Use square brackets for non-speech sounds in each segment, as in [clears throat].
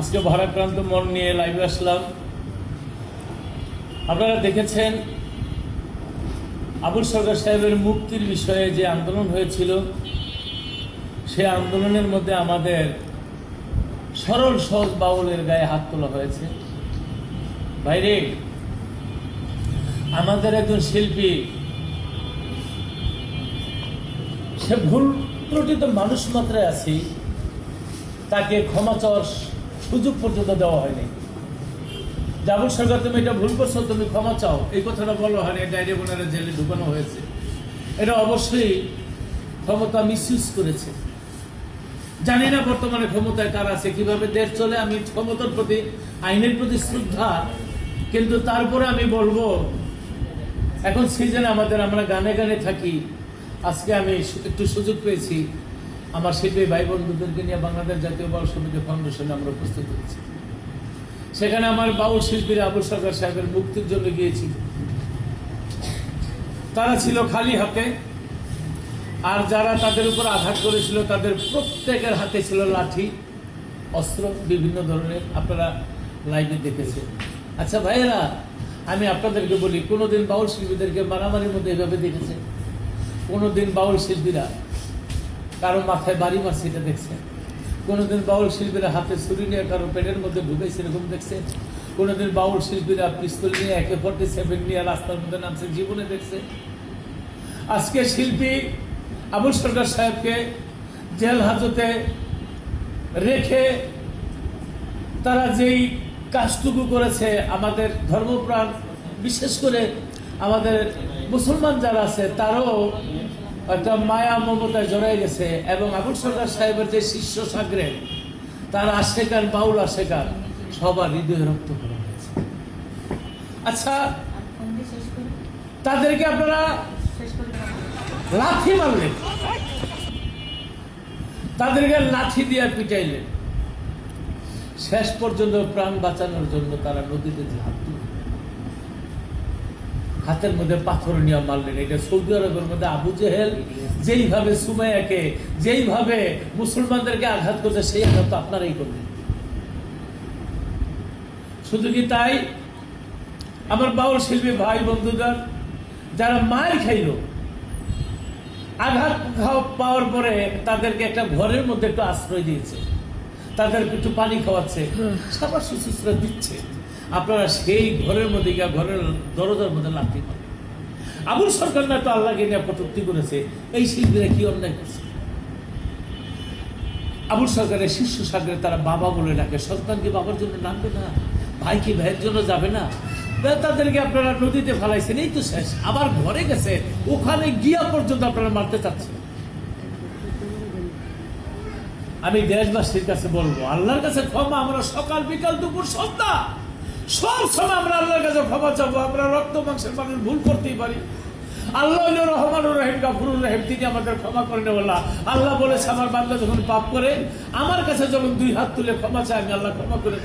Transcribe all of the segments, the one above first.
আজকে ভারাক্রান্ত মন নিয়ে লাইভে আসলাম। আপনারা দেখেছেন আবুল সরকার সাহেবের মুক্তির বিষয়ে যে আন্দোলন হয়েছিল, সে আন্দোলনের মধ্যে আমাদের সরল, সহজ বাউলের গায়ে হাত তোলা হয়েছে। বাইরে, আমাদের একজন শিল্পী, সে ভুল ত্রুটিত মানুষ মাত্রায় আছি, তাকে ক্ষমা চাওয়ার সুযোগ পর্যন্ত দেওয়া হয়নি। জাবুল সরকার, তুমি এটা ভুল করছ, তুমি ক্ষমা চাও। এই কথাটা বলো হয়নি ডায়রি বোনেরা জেলে ঢুকানো হয়েছে। এটা অবশ্যই ক্ষমতা মিসইউজ করেছে। জানি না বর্তমানে ক্ষমতায় কার আছে, কীভাবে দেশ চলে, আমি ক্ষমতার প্রতি, আইনের প্রতি শ্রদ্ধা, কিন্তু তারপরে আমি বলব, এখন সিজনে আমাদের, আমরা গানে গানে থাকি। আজকে আমি একটু সুযোগ পেয়েছি। আমার শিল্পী ভাই বন্ধুদেরকে নিয়ে বাংলাদেশ জাতীয় বাউল সমিতি ফাউন্ডেশনে আমরা উপস্থিত হয়েছি। সেখানে আমার বাউল শিল্পীরা আবুল সরকার সাহেবের মুক্তির জন্য গিয়েছিল। তারা ছিল খালি হাতে, আর যারা তাদের উপর আঘাত করেছিল, তাদের প্রত্যেকের হাতে ছিল লাঠি, অস্ত্র, বিভিন্ন ধরনের। আপনারা লাইভে দেখেছেন। আচ্ছা ভাইয়েরা, আমি আপনাদেরকে বলি, কোনোদিন বাউল শিল্পীদেরকে মারামারির মধ্যে এভাবে দেখেছেন? কোনোদিন বাউল শিল্পীরা কারও মাথায় বাড়ি মারছে, এটা দেখছেন কোনোদিন বাউল শিল্পীরা হাতে ছুরি নিয়ে কারও পেটের মধ্যে ঢুকেছে এরকম দেখছেন কোনোদিন বাউল শিল্পীরা পিস্তল নিয়ে একে ফর্টি সেভেন নিয়ে রাস্তার মধ্যে নামছে, জীবনে দেখছে। আজকে শিল্পী আবুল সরকার সাহেবকে জেল হাজতে রেখে তারা যেই কাজটুকু করেছে, আমাদের ধর্মপ্রাণ, বিশেষ করে আমাদের মুসলমান যারা আছে, তারও একটা মায়া মমতায় জড়াই গেছে এবং আবুল সরকার সাহেবের যে শিষ্য সাগরে তার আশেকার বাউল আশেকার সবার হৃদয় রক্ত করা হয়েছে। আচ্ছা তাদেরকে আপনারা লাথি মারলেন। তাদেরকে লাঠি দিয়ে পিটাইলেন। শেষ পর্যন্ত প্রাণ বাঁচানোর জন্য তারা নদীতে ঝাঁপ হাতের মধ্যে পাথর নিয়ে মারলেন। এটা সৌদি আরবের মধ্যে আবু জেহেল যেইভাবে সুমাইয়াকে যেইভাবে মুসলমানদেরকে আঘাত করছে সেই আঘাত তো আপনারাই করবেন শুধু কি তাই? আমার বাউল শিল্পী ভাই বন্ধুদের যারা মায়ের খাইল আঘাত পাওয়ার পরে তাদেরকে একটা ঘরের মধ্যে একটু আশ্রয় দিয়েছে। তাদেরকে একটু পানি খাওয়াচ্ছে সবার শুশ্রূষা দিচ্ছে। আপনারা সেই ঘরের মধ্যে গিয়ে, ঘরের দরজার মধ্যে লাথি মারেন আবুল সরকার না তো আল্লাহকে নিয়ে কটুক্তি করেছে, এই শিল্পীরা কি অন্যায় করছে? আবুল সরকারের শিষ্য সাগরে তারা বাবা বলে ডাকে, সন্তান কি বাবার জন্য নামবে না? ভাই কি ভাইয়ের জন্য যাবে না? তাদেরকে আপনারা নদীতে ফেলাইছেন, এই তো শেষ। আবার ঘরে গেছে, ওখানে গিয়া পর্যন্ত আপনারা মারতে চাচ্ছেন। আমি দেশবাসীর কাছে বলব, আল্লাহর কাছে ক্ষমা, আমরা সকাল বিকাল দুপুর সন্ধ্যা সব সময় আমরা আল্লাহর কাছে ক্ষমা চাবো, আমরা রক্ত মাংসের মানুষ, ভুল করতেই পারি। আল্লাহ রহমানুর রহিম, গাফুরুর রহিম, তিনি আমাদের ক্ষমা করে নেওয়াল্লাহ আল্লাহ বলেছে, আমার বান্দা যখন পাপ করে, আমার কাছে যখন দুই হাত তুলে ক্ষমা চাই আমি আল্লাহ ক্ষমা করে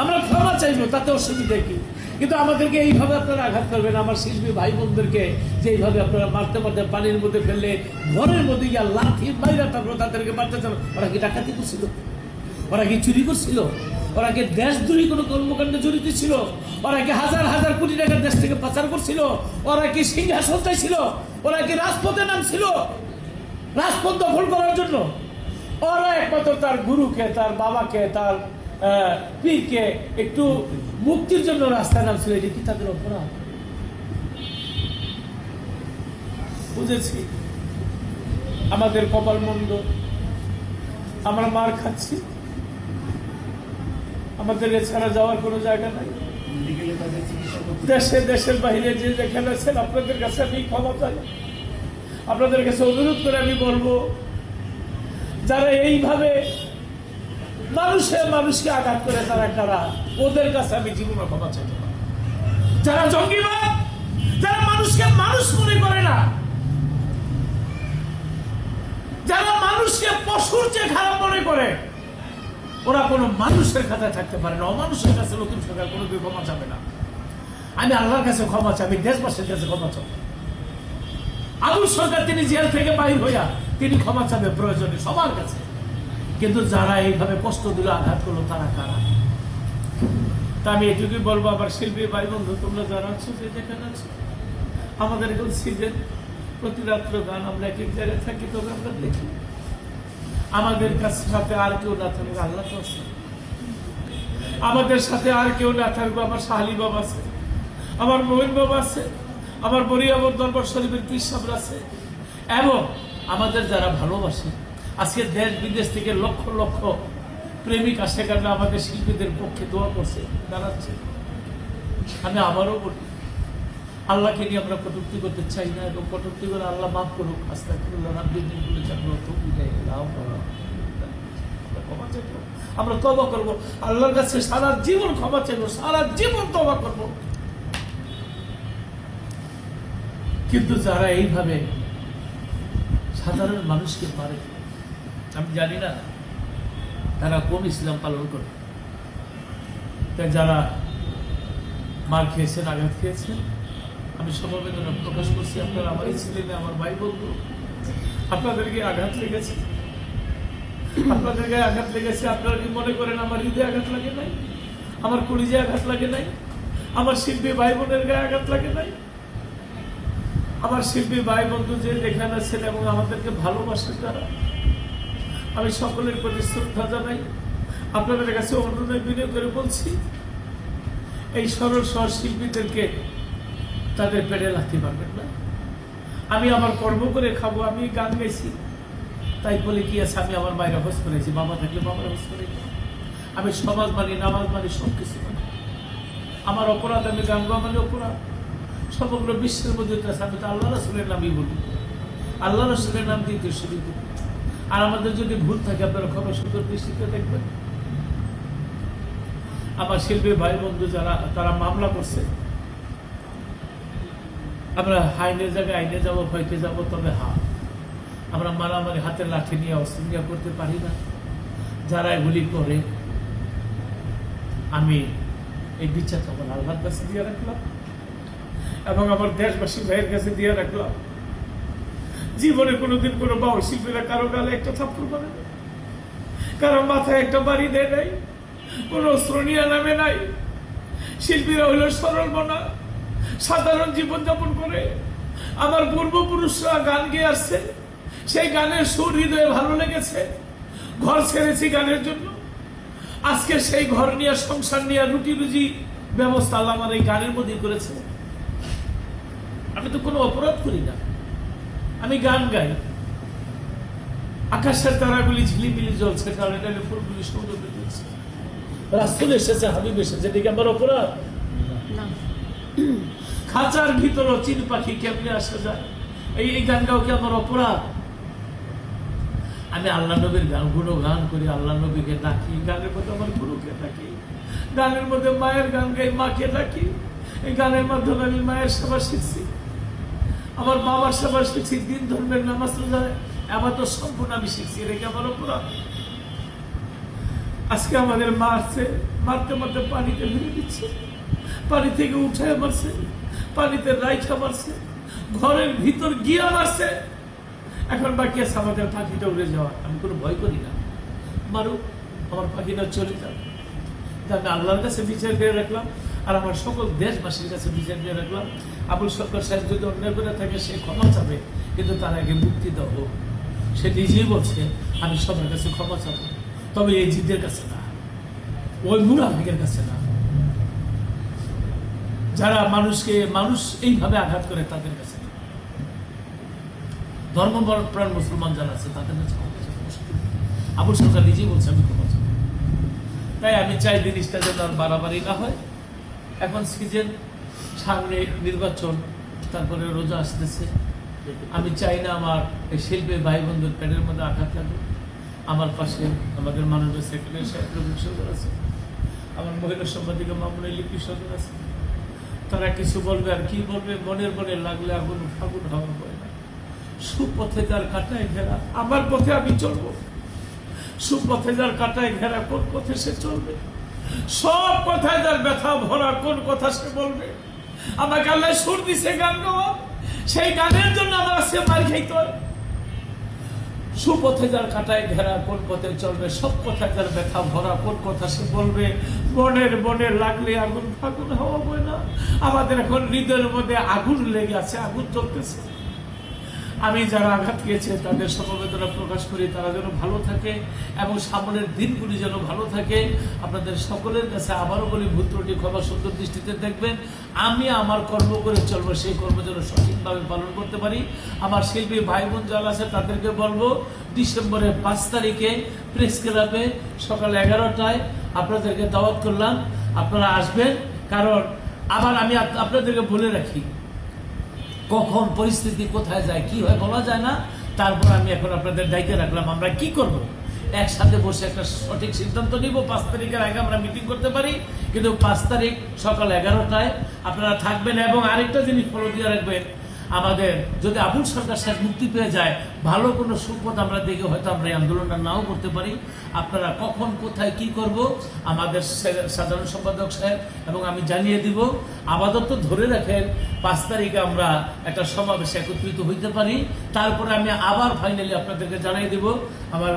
আমরা ক্ষমা চাইব, তাতে অসুবিধা কি? কিন্তু আমাদেরকে এইভাবে আপনারা আঘাত করবেন। আমার শিল্পী ভাই বোনদেরকে যে এইভাবে আপনারা মারতে মারতে পানির মধ্যে ফেললে, ঘরের মধ্যে গিয়ে লাঠি বাইরে তারপর তাদেরকে মারতে চান। ওরা কি ডাকাতি করছিল? ওরা কি চুরি করছিল? ওরা কি দেশদ্রোহী কোনো কর্মকাণ্ডে জড়িত ছিল, ওরা কি হাজার হাজার কোটি টাকা দেশ থেকে পাচার করছিল, ওরা কি সিংহাসন চাইছিল, ওরা কি রাজপথে নামছিল, রাজপথ দখল করার জন্য। ওরা একমাত্র তার গুরুকে, তার বাবাকে, তার পীরকে একটু মুক্তির জন্য রাস্তায় নামছিল, এটি কি তাদের অপরাধ? বুঝেছি। আমাদের কপাল মন্দ আমরা মার খাচ্ছি। আমাদের এছাড়া যাওয়ার কোনো জায়গা নাই। দেশে, দেশের বাইরে যে যেখানে আছেন, আপনাদের কাছে আমি ক্ষমা চাই। আপনাদের কাছে অনুরোধ করে আমি বলব, যারা এইভাবে মানুষে মানুষকে আঘাত করে, তারা কারা? ওদের কাছে আমি জীবন ক্ষমা পারি যারা জঙ্গিবাদ, যারা মানুষকে মানুষ মনে করে না, যারা মানুষকে পশুর চেয়ে খারাপ মনে করে ওরা কোনো মানুষের খাতায় থাকতে পারে না। অমানুষের কাছে নতুন সরকার কোনো ক্ষমা চাবে না। আমি আল্লাহর কাছে ক্ষমা চাই, আমি দেশবাসীর কাছে ক্ষমা চাই। আবুল সরকার তিনি জেল থেকে বাইর হইয়া তিনি ক্ষমা চাবে প্রয়োজনে সবার কাছে। কিন্তু যারা এইভাবে কষ্ট দিল, আঘাত করল, তারা কারা? তা আমি এটুকুই বলব আবার শিল্পী ভাই বন্ধু তোমরা যারা আছো, যে যেখানে আছো, আমাদের এখন সিজন। প্রতি রাত্র গান আমরা এক এক জায়গায় থাকি, তবে আমরা দেখি। আমাদের কাছে সাথে আর কেউ না থাকবে আল্লাহ আছে। আমাদের সাথে আর কেউ না থাকবে আমার শাহালি বাবা আছে, আমার মোহিন বাবা আছে, আমার বরিয়াবর দরবার শরীফের পীর আছে। এবং আমাদের যারা ভালোবাসে, আজকে দেশ বিদেশ থেকে লক্ষ লক্ষ প্রেমিক আসে কারণে আমাদের শিল্পীদের পক্ষে দোয়া করছে, দাঁড়াচ্ছে। আমি আবারও বলি আল্লাহকে নিয়ে আমরা কটূক্তি করতে চাই না এবং কটূক্তি করে আল্লাহ মাফ করুক। আস্তে করুল্লাহ রাব্বির বলে আমরা তবা করব। আল্লাহর কাছে সারা জীবন ক্ষমা চাইব। সারা জীবন তবা করব। কিন্তু যারা এইভাবে সাধারণ মানুষকে পারে, আমি জানি না তারা কোন ইসলাম পালন করে। তাই যারা মার খেয়েছেন, আঘাত খেয়েছেন আমি সমবেদনা প্রকাশ করছি। আপনারা আমারই ছিলেন আমার ভাই বন্ধু। আপনাদেরকে আঘাত লেগেছে। আপনাদের গায়ে আঘাত লেগেছে। আপনারা কি মনে করেন আমার হৃদয়ে আঘাত লাগে নাই? আমার কলিজে আঘাত লাগে নাই? আমার শিল্পী ভাই বোনের গায়ে আঘাত লাগে নাই? আমার শিল্পী ভাই বন্ধু যে যেখানে আছেন এবং আমাদেরকে ভালোবাসেন তারা। আমি সকলের প্রতি শ্রদ্ধা জানাই। আপনাদের কাছে অনুরোধ বিনয় করে বলছি, এই সরল সহজ শিল্পীদেরকে তাদের পেটে রাখতে পারবেন না। আমি আমার কর্ম করে খাব, আমি গান গাইছি। তাই বলে কি আছে, আমি আমার মায়ের হোস করেছি, বাবা থাকলে বাবার হোস করেছি আমি সমাজ মানি, নামাজ মানি সব কিছু মানি। আমার অপরাধ, আমি গান মানে অপরাধ। সমগ্র বিশ্বের মধ্যে আছে। আমি তো আল্লাহ রসুলের নামই বলি। আল্লাহ রসুলের নাম দিয়ে করি আর আমাদের যদি ভুল থাকে, আপনারা খবর সুন্দর দৃষ্টিতে দেখবেন। আমার শিল্পী ভাই বন্ধু যারা, তারা মামলা করছে। আমরা আইনের জায়গায় আইনে যাব ভয়কে যাব, তবে হা। আমরা মারামারি হাতের লাঠি নিয়ে অস্ত্র করতে পারি না। যারা এগুলি করে, আমি এই বিচারটা আমার আল্লাহর কাছে দিয়ে রাখলাম। এবং আমার দেশবাসী ভাইয়ের কাছে দিয়ে রাখলাম। জীবনে কোনোদিন কোনো বাউল শিল্পীরা কারও গালে একটা থাপ্পড় করে। কারও মাথায় একটা বাড়ি দেয় নাই। কোনো শ্রণিয়া নামে নাই। শিল্পীরা হইল সরল মনা। সাধারণ জীবনযাপন করে আমার পূর্বপুরুষরা গান গেয়ে আসছে। সেই গানের সুর হৃদয়ে ভালো লেগেছে। ঘর ছেড়েছি গানের জন্য। আজকে সেই ঘর নিয়ে, সংসার নিয়ে রুটি রুজি ব্যবস্থা আমার এই গানের মধ্যে করেছে। আমি তো কোনো অপরাধ করি না। আমি গান গাই। আকাশের তারাগুলি ঝিলিমিলি জ্বলছে কারণ ফুলগুলি সৌন্দর্য রাস্তুল এসেছে, হাবিব এসেছে এটা কি আমার অপরাধ? [clears throat] খাঁচার ভিতর চিন পাখি কেমনে আসা যায়? এই এই গান গাও কি আমার অপরাধ? আমি আল্লাহ নবীর গানগুলো গান করি, আল্লাহ নবীকে ডাকি, গানের মধ্যে আমার গুরুকে ডাকি, গানের মধ্যে মায়ের গান গাই, মাকে ডাকি, এই গানের মাধ্যমে আমি মায়ের সেবা শিখছি। আমার বাবার সেবা শিখছি, দিন ধর্মের নামাজ এবার তো সম্পূর্ণ আমি শিখছি, এটা কি আমার অপরাধ? আজকে আমাদের মারছে মারতে মারতে পানিতে ফেলে দিচ্ছে। পানি থেকে উঠে মারছে, পানিতে রাইখা মারছে, ঘরের ভিতর গিয়ে মারছে। এখন বাকি আছে আমাদের পাখিটা উড়ে যাওয়া। আমি কোনো ভয় করি না। মারুক, আমার পাখিটা চলে যাবে আমি আল্লাহর কাছে বিচার করে রাখলাম আর আমার সকল দেশবাসীর কাছে বিচার করে রাখলাম। আবুল সরকার সাহেব যদি অন্যায় করে থাকে, সে ক্ষমা চাবে, কিন্তু তার আগে মুক্তি হোক। সে নিজেই বলছে, আমি সবার কাছে ক্ষমা চাবো। তবে এই জিদের কাছে না। ওই মুরাফিকের কাছে না। যারা মানুষকে, মানুষ এইভাবে আঘাত করে তাদের কাছে। ধর্মপ্রাণ মুসলমান যারা আছে, তাদের কাছে আবুল সরকার নিজেই বলছে, আমি ক্ষমা তাই আমি চাই জিনিসটা যেন আর বাড়াবাড়ি না হয়। এখন সিজন, সামনে নির্বাচন, তারপরে রোজা আসতেছে। আমি চাই না আমার এই শিল্পী ভাই বন্ধুর প্যানের মধ্যে আঘাত লাগে আমার পাশে আমাদের মাননীয় সেক্রেটারি সাহেব রবীন্দ্র আছে। আমার মহিলা সম্পাদিকা মামুন লিপি সরকার আছে। তারা কিছু বলবে আর কি বলবে? মনের মনে লাগলে আগুন ফাগুন হওয়া হয় না। সুপথে যার কাটায় ঘেরা, আমার পথে আমি চলবো। সুপথে যার কাটায় ঘেরা, কোন পথে সে চলবে? সব কথায় যার ব্যথা ভরা, কোন কথা সে বলবে? আমাকে আল্লাহ সুর দিছে গান গাওয়া। সেই গানের জন্য আমার আজকে মার খাইতে হয়। সুপথে যার কাটায় ঘেরা, কোন পথে চলবে, সব কথা যার ব্যথা ভরা, কোন কথা সে বলবে? বনের বনে লাগলে আগুন, ফাগুন হওয়া বই না। আমাদের এখন হৃদয়ের মধ্যে আগুন লেগে আছে, আগুন চলতেছে আমি যারা আঘাত পেয়েছে, তাদের সমবেদনা প্রকাশ করি, তারা যেন ভালো থাকে এবং সামনের দিনগুলি যেন ভালো থাকে। আপনাদের সকলের কাছে আবারও বলি ভূত ত্রুটি ক্ষমা সুন্দর দৃষ্টিতে দেখবেন। আমি আমার কর্ম করে চলবো, সেই কর্ম যেন সঠিকভাবে পালন করতে পারি। আমার শিল্পী ভাই বোন যারা আছে, তাদেরকে বলব, ডিসেম্বরের পাঁচ তারিখে প্রেস ক্লাবে সকাল এগারোটায় আপনাদেরকে দাওয়াত করলাম। আপনারা আসবেন, কারণ আবার আমি আপনাদেরকে বলে রাখি কখন পরিস্থিতি কোথায় যায়, কি হয় বলা যায় না। তারপর আমি এখন আপনাদের দায়িত্বে রাখলাম, আমরা কি করব? একসাথে বসে একটা সঠিক সিদ্ধান্ত নিব, পাঁচ তারিখের আগে আমরা মিটিং করতে পারি। কিন্তু পাঁচ তারিখ সকাল এগারোটায় আপনারা থাকবেন। এবং আরেকটা জিনিস ফলো দিয়ে রাখবেন আমাদের, যদি আবুল সরকার শেষ মুক্তি পেয়ে যায়, ভালো কোনো সুপথ আমরা দেখে হয়তো আমরা এই আন্দোলনটা নাও করতে পারি। আপনারা কখন, কোথায়, কি করব, আমাদের সাধারণ সম্পাদক সাহেব, এবং আমি জানিয়ে দিব, আপাতত ধরে রাখেন, পাঁচ তারিখে আমরা একটা সমাবেশে একত্রিত হইতে পারি। তারপরে আমি আবার ফাইনালি আপনাদেরকে জানিয়ে দিব, আমার